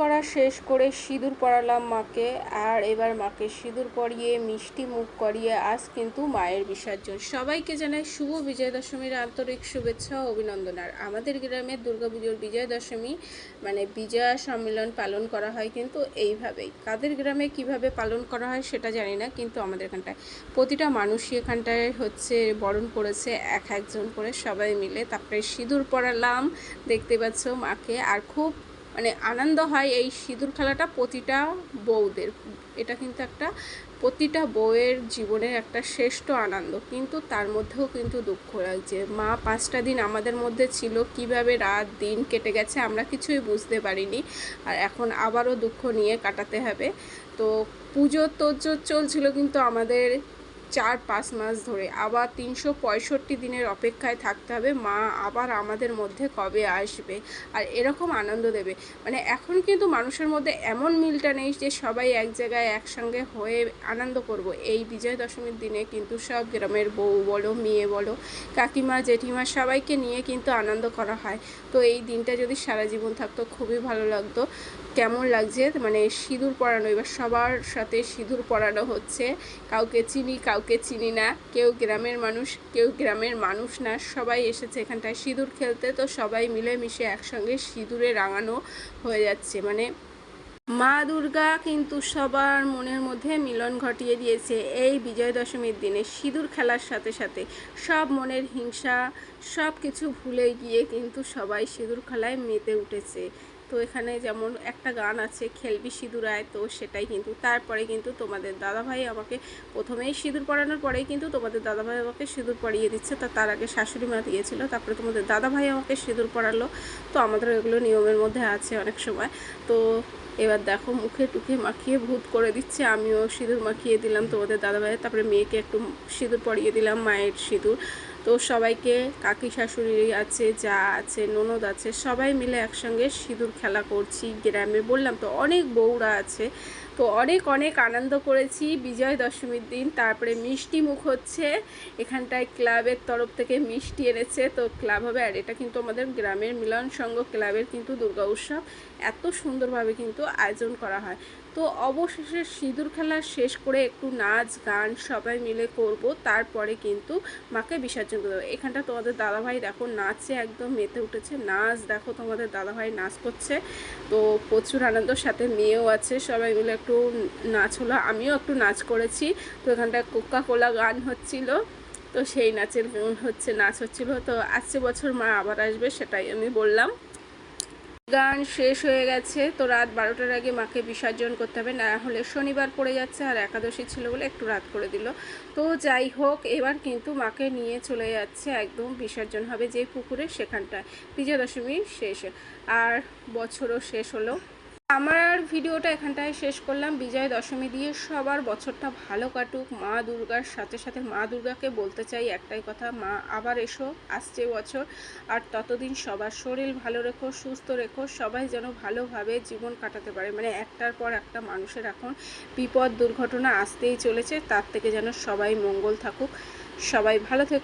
করা শেষ করে সিঁদুর পরালাম মাকে, আর এবার মাকে সিঁদুর পরিয়ে মিষ্টি মুখ করিয়ে আজ কিন্তু মায়ের বিসর্জন। সবাইকে জানাই শুভ বিজয় দশমীর আন্তরিক শুভেচ্ছা ও অভিনন্দন। আর আমাদের গ্রামে দুর্গাপুজোর বিজয় দশমী মানে বিজয়া সম্মেলন পালন করা হয় কিন্তু এইভাবেই। কাদের গ্রামে কীভাবে পালন করা হয় সেটা জানি না, কিন্তু আমাদের এখানটায়। প্রতিটা মানুষই এখানটায় হচ্ছে বরণ করেছে এক একজন করে সবাই মিলে। তারপরে সিঁদুর পরালাম, দেখতে পাচ্ছ মাকে। আর খুব মানে আনন্দ হয় এই সিঁদুর খেলাটা প্রতিটা বউদের। এটা কিন্তু একটা প্রতিটা বউয়ের জীবনের একটা শ্রেষ্ঠ আনন্দ। কিন্তু তার মধ্যেও কিন্তু দুঃখ লাগছে মা, পাঁচটা দিন আমাদের মধ্যে ছিল, কীভাবে রাত, দিন কেটে গেছে আমরা কিছুই বুঝতে পারিনি। আর এখন আবারও দুঃখ নিয়ে কাটাতে হবে। তো পুজো তোজো চলছিল কিন্তু আমাদের চার পাঁচ মাস ধরে। আবার তিনশো পঁয়ষট্টি দিনের অপেক্ষায় থাকতে হবে। মা আবার আমাদের মধ্যে কবে আসবে? আর এরকম আনন্দ দেবে। মানে এখন কিন্তু মানুষের মধ্যে এমন মিলটা নেই যে সবাই এক জায়গায় একসঙ্গে হয়ে আনন্দ করব। এই বিজয় দশমীর দিনে কিন্তু সব গ্রামের বউ বলো, মেয়ে বলো, কাকিমা, জেঠিমা সবাইকে নিয়ে কিন্তু আনন্দ করা হয়। তো এই দিনটা যদি সারা জীবন থাকতো, খুবই ভালো লাগতো। কেমন লাগছে? মানে সিঁদুর পরানো, এবার সবার সাথে সিঁদুর পরানো হচ্ছে। কাউকে চিনি কাউকে চিনি না। কেউ গ্রামের মানুষ, কেউ গ্রামের মানুষ না। সবাই এসেছে এখানটায় সিঁদুর খেলতে। তো সবাই মিলেমিশে একসঙ্গে সিঁদুরে রাঙানো হয়ে যাচ্ছে। মানে মা দুর্গা কিন্তু সবার মনের মধ্যে মিলন ঘটিয়ে দিয়েছে এই বিজয় দশমীর দিনে। সিঁদুর খেলার সাথে সাথে সব মনের হিংসা সব কিছু ভুলে গিয়ে কিন্তু সবাই সিঁদুর খেলায় মেতে উঠেছে। তো এখানে যেমন একটা গান আছে, খেলবি সিঁদুরায় তো সেটাই কিন্তু তারপরে কিন্তু তোমাদের দাদাভাই আমাকে প্রথমেই সিঁদুর পরানোর পরেই কিন্তু তোমাদের দাদাভাই আমাকে সিঁদুর পরিয়ে দিচ্ছে। তা তার আগে শাশুড়ি মা দিয়েছিল, তারপরে তোমাদের দাদাভাই আমাকে সিঁদুর পরালো। তো আমাদের এগুলো নিয়মের মধ্যে আছে অনেক সময়। তো এবার দেখো মুখে টুখে মাখিয়ে ভূত করে দিচ্ছে, আমিও সিঁদুর মাখিয়ে দিলাম তোমাদের দাদাভাইয়ের। তারপরে মেয়েকে একটু সিঁদুর পরিয়ে দিলাম, মায়ের সিঁদুর। তো সবাইকে, কাকি শাশুড়ি আছে, যা আছে, ননদ আছে, সবাই মিলে একসঙ্গে সিঁদুর খেলা করছি গ্রামে। বললাম, তো অনেক বউরা আছে। তো অনেক অনেক আনন্দ করেছি বিজয় দশমীর দিন। তারপরে মিষ্টি মুখ হচ্ছে, এখানটায় ক্লাবের তরফ থেকে মিষ্টি এনেছে। তো ক্লাব হবে, আর এটা কিন্তু আমাদের গ্রামের মিলন সংঘ ক্লাবের কিন্তু দুর্গা উৎসব। এত সুন্দরভাবে কিন্তু আয়োজন করা হয়। তো অবশেষে সিঁদুর খেলা শেষ করে একটু নাচ, গান সবাই মিলে করব। তারপরে কিন্তু মাকে বিসর্জন করে দেবো। এখানটা তোমাদের দাদাভাই দেখো নাচে একদম মেতে উঠেছে। নাচ দেখো তোমাদের দাদাভাই নাচ করছে। তো প্রচুর আনন্দ, সাথে মেয়েও আছে। সবাই মিলে একটু নাচ হলো। আমিও একটু নাচ করেছি। তো এখানটায় কোকা কোলা গান হচ্ছিল। তো সেই নাচের হচ্ছে, নাচ হচ্ছিল। তো আসছে বছর মা আবার আসবে, সেটাই আমি বললাম। গান শেষ হয়ে গেছে। তো রাত বারোটার আগে মাকে বিসর্জন করতে হবে। না হলে শনিবার পড়ে যাচ্ছে আর একাদশী ছিল বলে একটু রাত করে দিল। তো যাই হোক, এবার কিন্তু মাকে নিয়ে চলে যাচ্ছে। একদম বিসর্জন হবে যে পুকুরে সেখানটায়। বিজয়া দশমী শেষ। আর বছরও শেষ হলো। আমার ভিডিওটা এখানটায় শেষ করলাম। বিজয় দশমী দিয়ে সবার বছরটা ভালো কাটুক। মা দুর্গার সাথে সাথে মা দুর্গাকে বলতে চাই একটাই কথা, মা আবার এসো, আসছে বছর। আর ততদিন সবার শরীর ভালো রেখো, সুস্থ রেখো, সবাই যেন ভালোভাবে জীবন কাটাতে পারে। মানে একটার পর একটা মানুষের এখন বিপদ, দুর্ঘটনা আসতেই চলেছে। তার থেকে যেন সবাই মঙ্গল থাকুক। সবাই ভালো থেকো